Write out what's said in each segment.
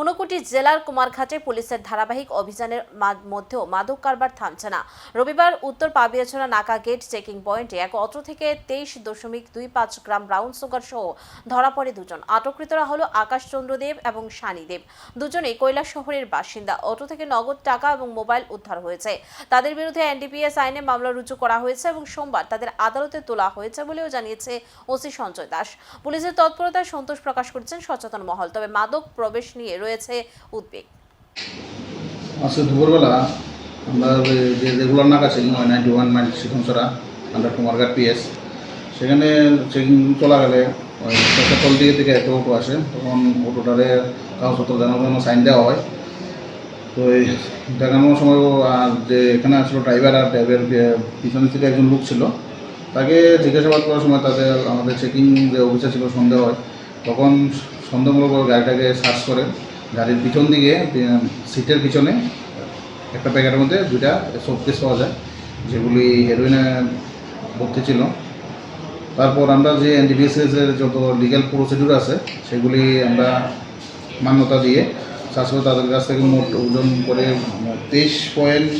ঊনকোটি জেলার কুমারঘাটে পুলিশের ধারাবাহিক অভিযানের মধ্যেও মাদক কারবার থামছে না। রবিবার উত্তর পাবিয়াছড়া নাকা গেট চেকিং পয়েন্টে এক অটো থেকে তেইশ দশমিক দুই পাঁচ গ্রাম ব্রাউন সুগার সহ ধরা পড়ে দুজন। আটককৃতরা হলো আকাশ চন্দ্র দেব এবং শানি দেব। দুজনেই কৈলাস শহরের বাসিন্দা। অটো থেকে নগদ টাকা এবং মোবাইল উদ্ধার হয়েছে। তাদের বিরুদ্ধে এনডিপিএস আইনে মামলা রুজু করা হয়েছে এবং সোমবার তাদের আদালতে তোলা হয়েছে বলেও জানিয়েছে ওসি সঞ্জয় দাস। পুলিশের তৎপরতায় সন্তোষ প্রকাশ করেছেন সচেতন মহল। তবে মাদক প্রবেশ নিয়ে রয়েছে উদ্বেগ। আজকে দুপুরবেলা আমরা ওই যে রেগুলার নাকা চেকিং হয় নাইনটি ওয়ান মাইল শিখনসরা আন্ডার কুমারঘাট পিএস সেখানে চেকিং চলা গেলে ওই পেট্রোল দিকে থেকে একটা অটো আসে, তখন অটোটারে কাগজপত্র জানানোর জন্য সাইন দেওয়া হয়। তো এই দেখানোর সময় আর যে এখানে আসলো ড্রাইভার আর ড্রাইভার পিছনে থেকে একজন লোক ছিল, তাকে জিজ্ঞাসাবাদ করার সময় তাদের আমাদের চেকিং যে অফিসার ছিল সন্দেহ হয়, তখন সন্দেহমূলক গাড়িটাকে সার্চ করে গাড়ির পিছন দিকে সিটের পিছনে, একটা প্যাকেটের মধ্যে দুইটা শোকেস পাওয়া যায়, যেগুলি হেরোইনে ভর্তি ছিল। তারপর আমরা যে এনডিবিএসএস এর যত লিগ্যাল প্রসিডিউর আছে, সেগুলি আমরা মান্যতা দিয়ে করে তাদের কাছ থেকে মোট ওজন করে তেইশ পয়েন্ট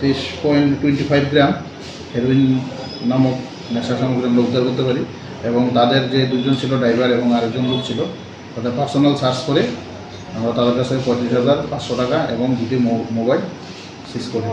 তেইশ point twenty five gram heroin নামক নেশা সামগ্রী আমরা উদ্ধার করতে পারি। এবং তাদের যে দুজন ছিল ড্রাইভার এবং আরেকজন লোক ছিল তাদের পার্সোনাল সার্চ করে আমরা তাদের কাছে পঁয়ত্রিশ হাজার পাঁচশো টাকা এবং দুটি মোবাইল সিজ করি।